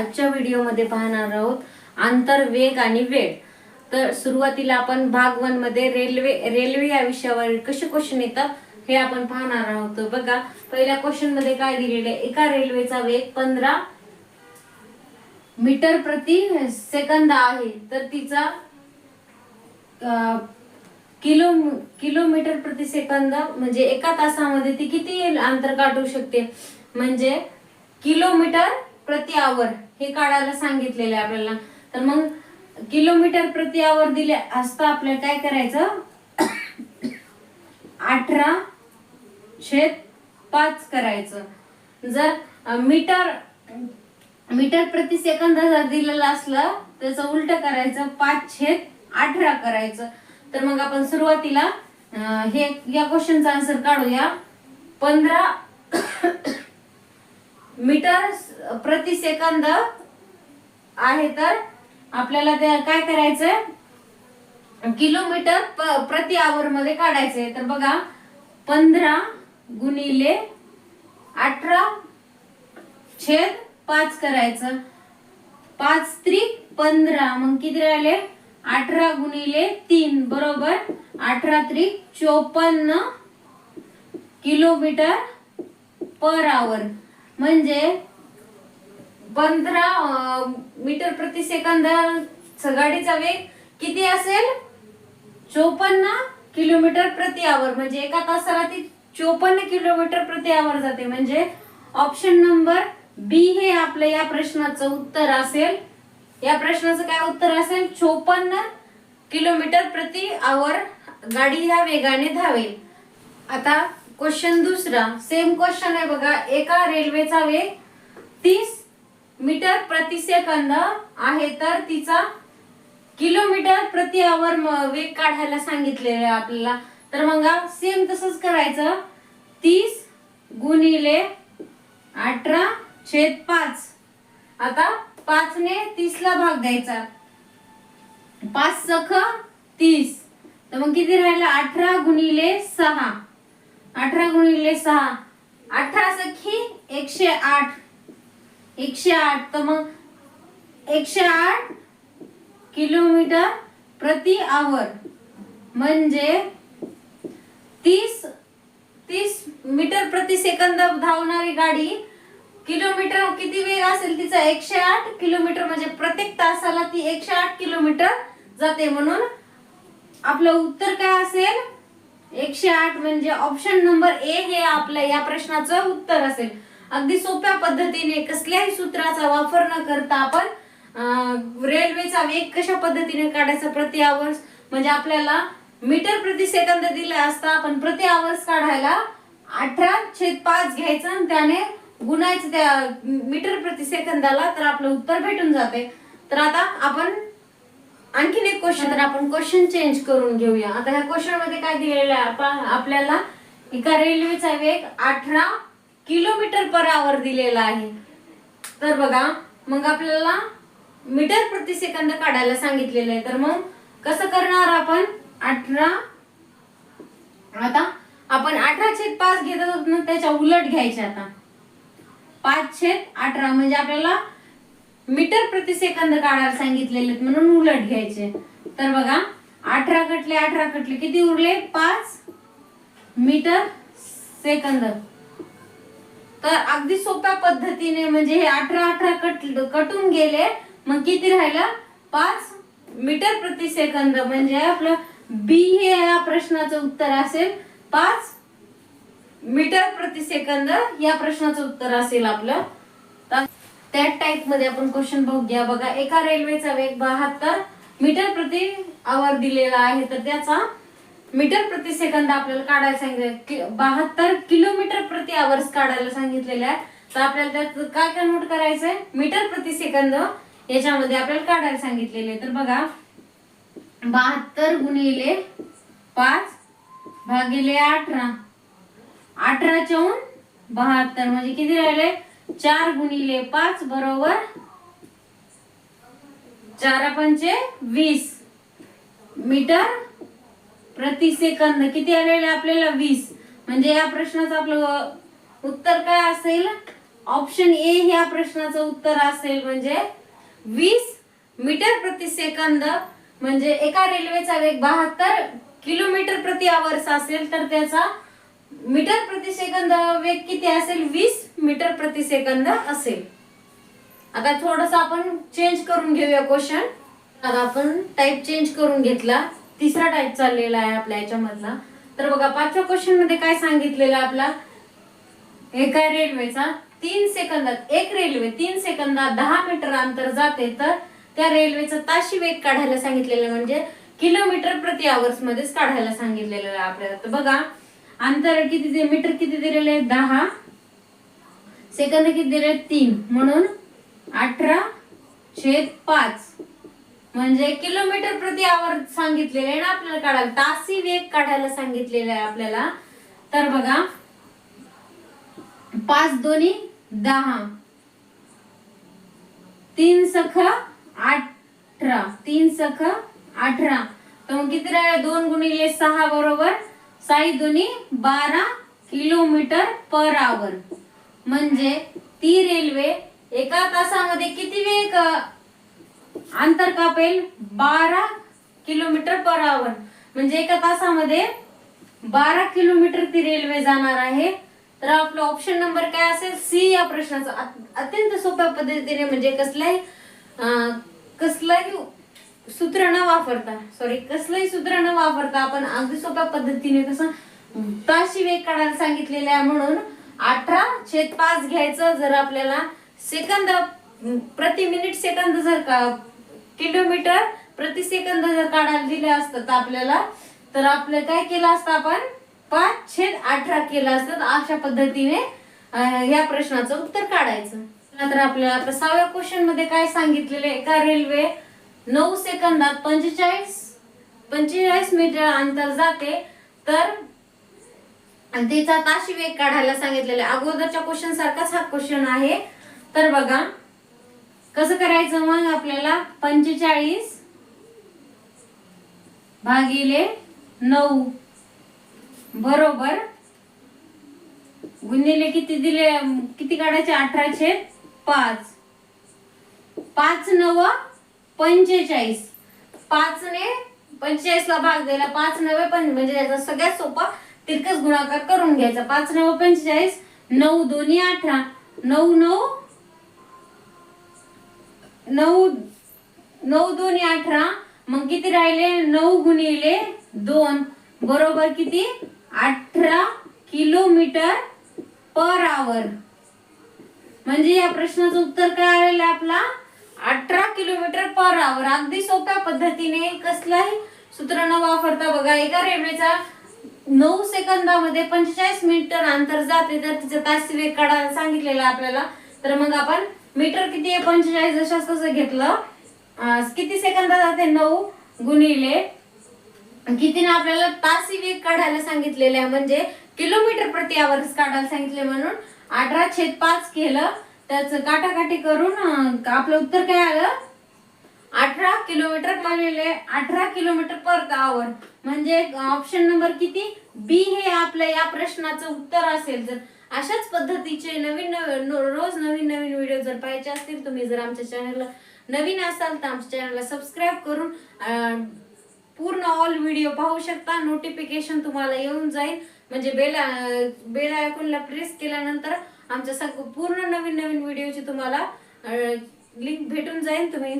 आजच्या व्हिडिओमध्ये पाहणार आहोत आंतरवेग आणि वेळ. तर सुरुवातीला आपण भाग वनमध्ये रेल्वे रेल्वे या विषयावर कसे क्वेश्चन येतात हे आपण पाहणार आहोत. बघा पहिल्या क्वेश्चनमध्ये काय दिलेलं आहे? एका रेल्वेचा वेग पंधरा मीटर प्रति सेकंद आहे. तर तिचा किलो किलोमीटर प्रति सेकंद म्हणजे एका तासामध्ये ती किती अंतर काढू शकते? म्हणजे किलोमीटर प्रति आवर हे काढायला सांगितलेले आहे आपल्याला. तर मग किलोमीटर प्रति आवर दिले असता आपल्याला काय करायचं? अठरा छेद पाच करायचं. जर मीटर मीटर प्रति सेकंद जर दिलेलं असलं त्याचं उलट करायचं पाच छेद अठरा करायचं. तर मग आपण सुरुवातीला हे या क्वेश्चनचा आन्सर काढूया. पंधरा मीटर प्रति सेकंद आहे तर आपल्याला ते काय करायचंय? किलोमीटर प्रति आवर मध्ये काढायचंय. तर बघा पंधरा गुणिले अठरा छेद पाच करायचं. पाच त्रिक पंधरा मग किती राहिले? अठरा गुणिले तीन बरोबर? अठरा त्रिक चोपन्न किलोमीटर पर आवर म्हणजे पंधरा मीटर प्रति सेकंद गाडीचा वेग किती असेल? चोपन्न किलोमीटर प्रति आवर म्हणजे एका तासाला ती चोपन्न किलोमीटर प्रति आवर जाते. म्हणजे ऑप्शन नंबर बी हे आपलं या प्रश्नाचं उत्तर असेल. या प्रश्नाचं काय उत्तर असेल? चोपन्न किलोमीटर प्रति आवर गाडी ह्या वेगाने धावेल. आता क्वेश्चन दुसरा सेम क्वेश्चन आहे बघा. एका रेल्वेचा वेग तीस मीटर प्रति सेकंद आहे. तर तिचा किलोमीटर प्रति आवर वेग काढायला सांगितलेलं आहे आपल्याला. तर मग सेम तसंच करायचं. तीस गुणिले अठरा छेद पाच. आता पाचने तीसला भाग द्यायचा. पाच सख तीस. तर मग किती राहिलं? अठरा गुणिले सहा. अठरा गुणिले सहा. अठरा सखी एकशे आठ. एकशे आठ तर मग एकशे आठ किलोमीटर प्रति आवर. म्हणजे तीस तीस मीटर प्रति सेकंद धावणारी गाडी किलोमीटर किती वेग असेल तिचा एकशे आठ किलोमीटर म्हणजे प्रत्येक तासाला ती एकशे आठ किलोमीटर जाते. म्हणून आपलं उत्तर काय असेल? एकशे आठ म्हणजे ऑप्शन नंबर ए हे आपल्या या प्रश्नाचं उत्तर असेल. अगदी सोप्या पद्धतीने कसल्याही सूत्राचा वापर न करता आपण रेल्वेचा वेग कशा पद्धतीने काढायचा प्रति आवर्स म्हणजे आपल्याला मीटर प्रति सेकंद दिला असता आपण प्रति आवर्स काढायला अठरा छेद पाच घ्यायचं आणि त्याने गुणायचं त्या मीटर प्रति सेकंदाला तर आपलं उत्तर भेटून जाते. तर आता आपण आणखीन एक क्वेश्चन तर आपण क्वेश्चन चेंज करून घेऊया. आता ह्या क्वेश्चनमध्ये काय दिलेलं आहे? आपल्याला एका रेल्वेचा वेग अठरा किलोमीटर पर आवर दिलेला आहे. तर बघा मग आपल्याला मीटर प्रति सेकंद काढायला सांगितलेलं आहे. तर मग कसं करणार आपण? अठरा आता आपण अठरा छेद पाच घेत आहोत ना त्याच्या उलट घ्यायचे आता. पाच छेद अठरा म्हणजे आपल्याला मीटर प्रति सेकंद काढायला सांगितलेले म्हणून उलट घ्यायचे. तर बघा अठरा कटले अठरा कटले किती उरले? पाच मीटर सेकंद. तर अगदी सोप्या पद्धतीने म्हणजे हे अठरा अठरा कट कटून गेले मग किती राहिलं? पाच मीटर प्रति सेकंद. म्हणजे आपलं बी हे या प्रश्नाचं उत्तर असेल. पाच मीटर प्रति सेकंद या प्रश्नाचं उत्तर असेल आपलं. त्या टाईपमध्ये आपण क्वेश्चन बघूया बघा एका रेल्वेचा वेग बहात्तर मीटर प्रति आवर दिलेला आहे. तर त्याचा मीटर प्रति सेकंद आपल्याला काढायला सांगितले बहात्तर किलोमीटर प्रति आवर्स काढायला सांगितलेले आहे. तर आपल्याला त्यात काय काय करायचंय? मीटर प्रति सेकंद याच्यामध्ये आपल्याला काढायला सांगितलेले तर बघा बहात्तर गुणिले पाच भागिले अठरा. अठरा चौन बहात्तर. म्हणजे किती राहिले? चार गुणिले पाच बरोबर चार पंचे वीस. मीटर प्रति सेकंद किती आलेले आपल्याला वीस? म्हणजे या प्रश्नाचं आपलं उत्तर काय असेल? ऑप्शन ए ह्या प्रश्नाचं उत्तर असेल म्हणजे वीस मीटर प्रति सेकंद म्हणजे एका रेल्वेचा वेग बहात्तर किलोमीटर प्रति आवर्स असेल तर त्याचा मीटर प्रति सेकंद वेग किती असेल? वीस मीटर प्रति सेकंद असेल. आता थोडस आपण चेंज करून घेऊया क्वेश्चन आता आपण टाईप चेंज करून घेतला. तिसरा टाईप चाललेला आहे आपल्या याच्यामधला. तर बघा पाचव्या क्वेश्चनमध्ये काय सांगितलेलं आपला? एका रेल्वेचा तीन सेकंदात एक रेल्वे तीन सेकंदात दहा मीटर अंतर जाते. तर त्या रेल्वेचा ताशी वेग काढायला सांगितलेलं म्हणजे किलोमीटर प्रति आवर्स मध्येच काढायला सांगितलेलं आहे आपल्याला. तर बघा अंतर किती दे मीटर किती दिलेले आहे दहा. सेकंद किती दिले तीन. म्हणून अठरा छेद पाच. म्हणजे किलोमीटर प्रति आवर सांगितलेले आहे ना आपल्याला काढायला. तासी वेग काढायला सांगितलेलं आहे आपल्याला. तर बघा. पाच दोन्ही दहा. तीन सख अठरा. तीन सख अठरा. तर मग किती राहिले? दोन गुणिले सहा बरोबर साई दुनी बारा किलोमीटर पर आवर. म्हणजे ती रेल्वे एका तासामध्ये किती वेग अंतर कापेल? बारा किलोमीटर पर आवर. म्हणजे एका तासामध्ये बारा किलोमीटर ती रेल्वे जाणार आहे. तर आपलं ऑप्शन नंबर काय असेल? सी या प्रश्नाचा. अत्यंत सोप्या पद्धतीने म्हणजे कसलाही कसलाही सूत्र न वापरता. सॉरी कसलंही सूत्र न वापरता. आपण अगदी सोप्या पद्धतीने कसं ताशी वेग काढायला सांगितलेले आहे म्हणून अठरा छेद पाच घ्यायचं. जर आपल्याला सेकंद प्रति मिनिट सेकंद जर का किलोमीटर प्रति सेकंद जर काढायला दिलं असतं तर आपल्याला तर आपलं काय केलं असतं आपण? पाच छेद अठरा केलं असतं. अशा पद्धतीने या प्रश्नाचं उत्तर काढायचं. तर आपल्याला आता सहाव्या क्वेश्चनमध्ये काय सांगितलेलं आहे? एका रेल्वे नऊ सेकंदात पंचेचाळीस पंचेचाळीस मीटर अंतर जाते. तर तिचा ताशी वेग काढायला सांगितलेला आहे. अगोदरच्या क्वेश्चन सारखाच हा क्वेश्चन आहे. तर बघा कसं करायचं मग आपल्याला? पंचेचाळीस भागिले नऊ. बरोबर. गुन्हेले किती दिले? किती काढायचे? अठराशे पाच. पाच नव पंचेचाळीस. पाच ने पंचेचाळीस ला भाग द्यायला पाच नवे पण म्हणजे याचा सगळ्यात सोपा तिरकस गुणाकार करून घ्यायचा. पाच नव पंचेचाळीस नऊ दोन्ही अठरा नऊ नऊ नऊ नऊ दोन्ही अठरा मग किती राहिले? नऊ गुणिले दोन. बरोबर किती? अठरा किलोमीटर पर आवर. म्हणजे या प्रश्नाचं उत्तर काय आलेलं आपला? अठरा किलोमीटर पर आवर अगदी सोप्या पद्धतीने कसलाही सूत्र न वापरता बघा एका रेल्वेचा नऊ सेकंदामध्ये पंचेचाळीस मीटर अंतर जाते. तर तिचा तास वेग काढायला सांगितलेलं आपल्याला. तर मग आपण मीटर किती आहे? पंचेचाळीस. जशाच तसं घेतलं. किती सेकंदा जाते? नऊ गुणिले. कितीने आपल्याला तासी वेग काढायला सांगितलेले आहे? म्हणजे किलोमीटर प्रति आवर्स काढायला सांगितले म्हणून अठरा छेद पाच केलं. त्याच काटाकाटी करून आपलं उत्तर काय आलं? अठरा किलोमीटर पाहिलेले अठरा किलोमीटर पर आवर म्हणजे ऑप्शन नंबर किती? बी हे आपल्या या प्रश्नाचं उत्तर असेल जर. अशाच पद्धतीचे नवीन नवीन रोज नवीन नवीन व्हिडिओ जर पाहायचे असतील तुम्ही जर आमच्या चॅनलला नवीन असाल तर आमच्या चॅनलला सबस्क्राईब करून पूर्ण ऑल व्हिडिओ पाहू शकता. नोटिफिकेशन तुम्हाला येऊन जाईल. म्हणजे बेल बेल आयकॉनला प्रेस केल्यानंतर आमच्या सग पूर्ण नवीन नवीन व्हिडिओची तुम्हाला लिंक भेटून जाईल तुम्ही